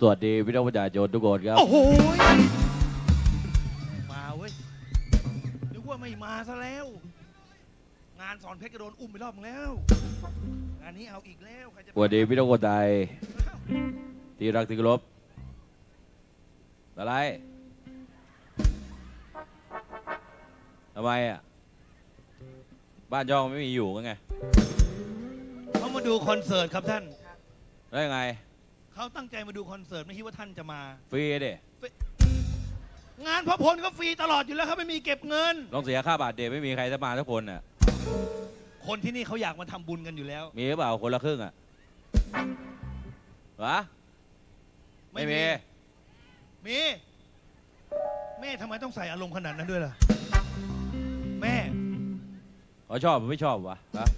สวัสดีพี่น้องประชาชนทุกคนครับ โอ้โหยมาเว้ย นึกว่าไม่มาซะแล้ว งานสอนเพชรก็โดนอุ้มไปรอบนึงแล้ว งานนี้เอาอีกแล้วใครจะสวัสดีพี่น้องคนไทยที่รักที่เคารพอะไรทำไมอะ บ้านช่องไม่มีอยู่กันไง เขามาดูคอนเสิร์ตครับท่านแล้วยังไง เขาตั้งใจมาดูคอนเสิร์ตไม่คิดว่าท่านจะมา ฟรีเด้งานพระพลก็ฟรีตลอดอยู่แล้วเขาไม่มีเก็บเงิน ลองเสียค่าบาทเดไม่มีใครจะมาทุกคนอะ คนที่นี่เขาอยากมาทำบุญกันอยู่แล้วมีหรือเปล่าคนละครึ่งอะวะไม่มี มีแม่ทำไมต้องใส่อารมณ์ขนาดนั้นด้วยล่ะ แม่ เขาชอบหรือไม่ชอบวะฮะ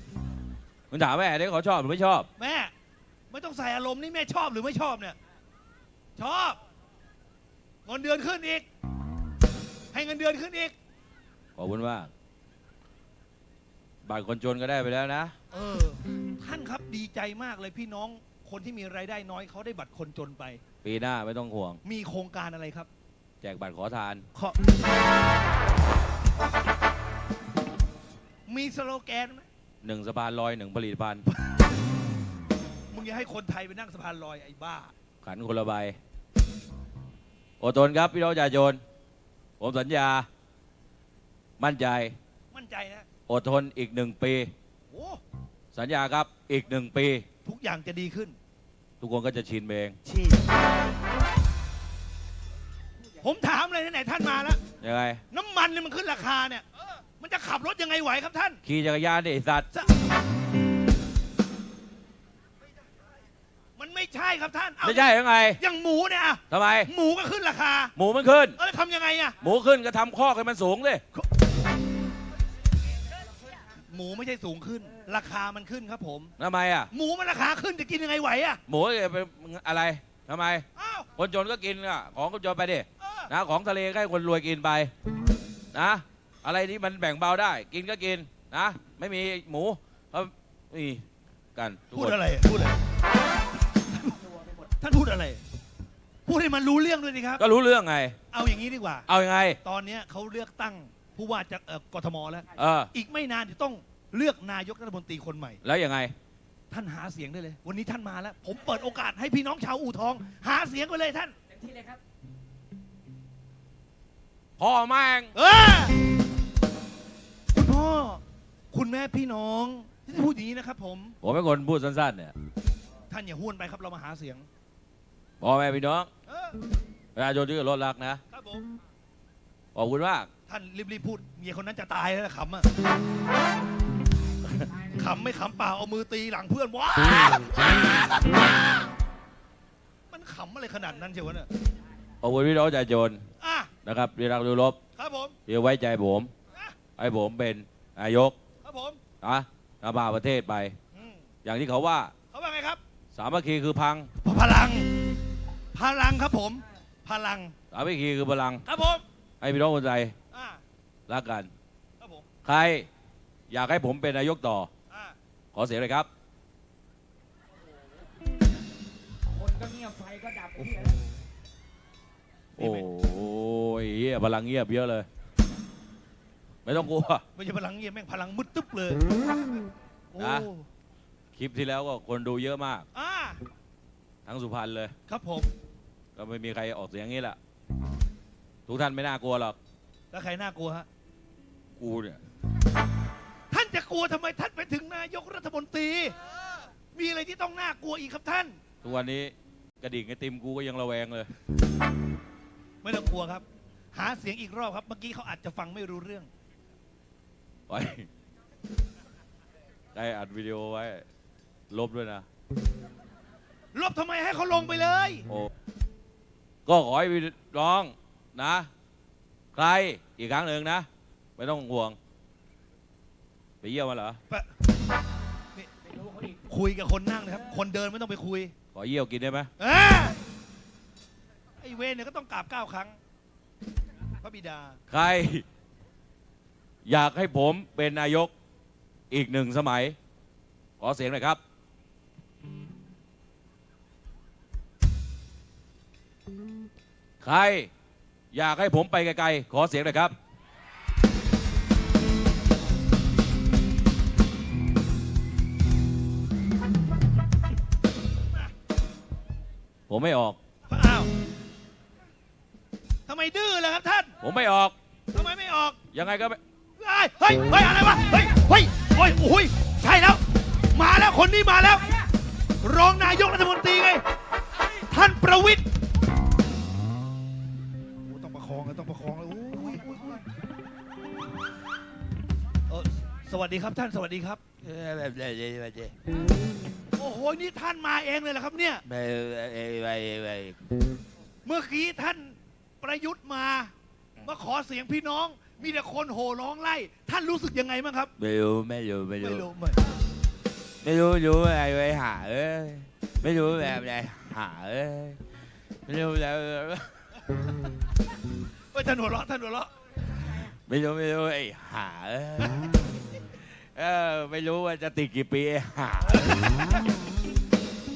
มึงถามแม่ดิเขาชอบหรือไม่ชอบ แม่ ไม่ต้องใส่อารมณ์นี่แม่ชอบหรือไม่ชอบเนี่ย ชอบเงินเดือนขึ้นอีก ให้เงินเดือนขึ้นอีก ขอบคุณมากบัตรคนจนก็ได้ไปแล้วนะ เออ ท่านครับดีใจมากเลยพี่น้องคนที่มีรายได้น้อยเขาได้บัตรคนจนไป ปีหน้าไม่ต้องห่วง มีโครงการอะไรครับ แจกบัตรขอทาน ขอ มีสโลแกนไหมหนึ่งสะพานลอยหนึ่งผลิตภัณฑ์มึ งอย่าให้คนไทยไปนั่งสะพานลอยไอ้บ้า ขันคนละใบอดทนครับพี่น้องประชาชนผมสัญญา มั่นใจ มั่นใจนะอดทนอีกหนึ่งปี โอ้สัญญาครับอีกหนึ่งปี ทุกอย่างจะดีขึ้น ทุกคนก็จะชินเองชีผมถามเลยไหนๆท่านมาแล้ว ยังไง น้ำมันเนี่ยมันขึ้นราคาเนี่ย มันจะขับรถยังไงไหวครับท่าน ขี่จักรยานดิไอ้สัตว์มัน ครับท่านเอาไม่ใช่ยังไงอย่างหมูเนี่ยอะทำไม หมูก็ขึ้นราคาหมูมันขึ้นเออแล้วทำยังไงอะหมูขึ้นก็ทำคอกให้มันสูงสิหมูไม่ใช่สูงขึ้น ราคามันขึ้นครับผม ทำไมอะ หมูมันราคาขึ้นจะกินยังไงไหวอะหมูจะเป็นอะไรทำไม อ้าวคนจนก็กินอะของคนจนไปดิเออนะของทะเลก็ให้คนรวยกินไปนะ อะไรที่มันแบ่งเบาได้ กินก็กินนะ ไม่มีหมูเขามีกันทุกพูดคนอะไรพูดอะไร ท่านพูดอะไร พูดให้มันรู้เรื่องด้วยสิครับ ก็รู้เรื่องไง เอาอย่างนี้ดีกว่า เอายังไง ตอนเนี้ยเขาเลือกตั้งผู้ว่าจากเอ่อกทมแล้ว เออ อีกไม่นานจะต้องเลือกนายกรัฐมนตรีคนใหม่ แล้วยังไง ท่านหาเสียงได้เลย วันนี้ท่านมาแล้ว ผมเปิดโอกาสให้พี่น้องชาวอู่ทอง หาเสียงไปเลยท่าน พ่อแม่งเออคุณพ่อ คุณแม่พี่น้องที่พูดอย่างนี้นะครับผม ผมเป็นคนพูดสั้นๆเนี่ย ท่านอย่าห้วนไปครับเรามาหาเสียง พ่อแม่พี่น้องเออประชาชนที่เคารถรักนะครับผมขอบคุณมากท่านรีบๆพูดเมียคนนั้นจะตายแล้วนะขำอะขำไม่ขำเปล่าเอามือตีหลังเพื่อนว้าวมันขำอะไรขนาดนั้นเชียววะเนี่ยขอบคุณพี่น้องประชาชนอะนะครับที่รักที่เคารพครับผมที่ไว้ใจผมอะให้ผมเป็นนายกครับผมนะนำพาประเทศไป อืมอย่างที่เขาว่าเขาว่าไงครับ สามัคคีคือพังพลัง พลังครับผม พลังสามัคคีคือพลัง ครับผมให้พี่น้องคนไทยอ่ารักกัน ครับผมใครอยากให้ผมเป็นนายกต่อ อ่าขอเสียงเลยครับ คนก็เงียบไฟก็ดับไอ้เหี้ยโอ้ยเฮียพลังเงียบเยอะเลย ไม่ต้องกลัว ไม่ใช่พลังเงียบแม่งพลังมืดตึ๊บเลยโอ้นะ คลิปที่แล้วก็คนดูเยอะมาก อ่าทั้งสุพรรณเลย ครับผม ก็ไม่มีใครออกเสียงอย่างนี้แหละทุกท่านไม่น่ากลัวหรอก แล้วใครน่ากลัวฮะ กูเนี่ย ท่านจะกลัวทำไมท่านไปถึงนายกรัฐมนตรี มีอะไรที่ต้องน่ากลัวอีกครับท่าน ทุกวันนี้กระดิ่งไอติมกูก็ยังระแวงเลย ไม่ต้องกลัวครับ หาเสียงอีกรอบครับ เมื่อกี้เขาอาจจะฟังไม่รู้เรื่อง ไปได้อัดวิดีโอไว้ ลบด้วยนะ ลบทำไมให้เขาลงไปเลย โอ้ ก็ขอให้พี่น้องนะ ใครอีกครั้งหนึ่งนะ ไม่ต้องห่วง ไปเยี่ยมมาเหรอไม่รู้เขาอีกคุยกับคนนั่งนะครับ คนเดินไม่ต้องไปคุยขอเยี่ยวกินได้ไหมเอ้ยไอ้เวรเนี่ยก็ต้องกราบเก้าครั้ง พระบิดา ใคร อยากให้ผมเป็นนายกอีกหนึ่งสมัย ขอเสียงหน่อยครับ ใครอยากให้ผมไปไกลๆ ขอเสียงหน่อยครับ ผมไม่ออก อ้าวทำไมดื้อล่ะครับท่านผมไม่ออก ทำไมไม่ออกยังไงก็ไม่เฮ้ยเฮ้ยเฮ้ยอะไรวะเฮ้ยเฮ้ยโอ้ยโอ้ยใช่แล้ว มาแล้วคนนี้มาแล้ว รองนายกรัฐมนตรีไง ท่านประวิตร สวัสดีครับท่านสวัสดีครับแบบไหนแบบไหนโอ้โหนี่ท่านมาเองเลยเหรอครับเนี่ยไม่ไม่ไม่ไม่เมื่อกี้ท่านประยุทธ์มามาขอเสียงพี่น้อง มีแต่คนโห่ร้องไล่ ท่านรู้สึกยังไงบ้างครับ ไม่รู้ไม่รู้ไม่ไม่รู้รู้ไม่ไม่รู้รู้อะไรไปหาเอ้ยไม่รู้แบบไหนหาเอ้ยไม่รู้แล้วเฮ้ยท่านหัวเราะท่านหัวเราะไม่รู้ไม่รู้ไอ้หาเอ้ย เออไม่รู้ว่าจะติดกี่ปีหา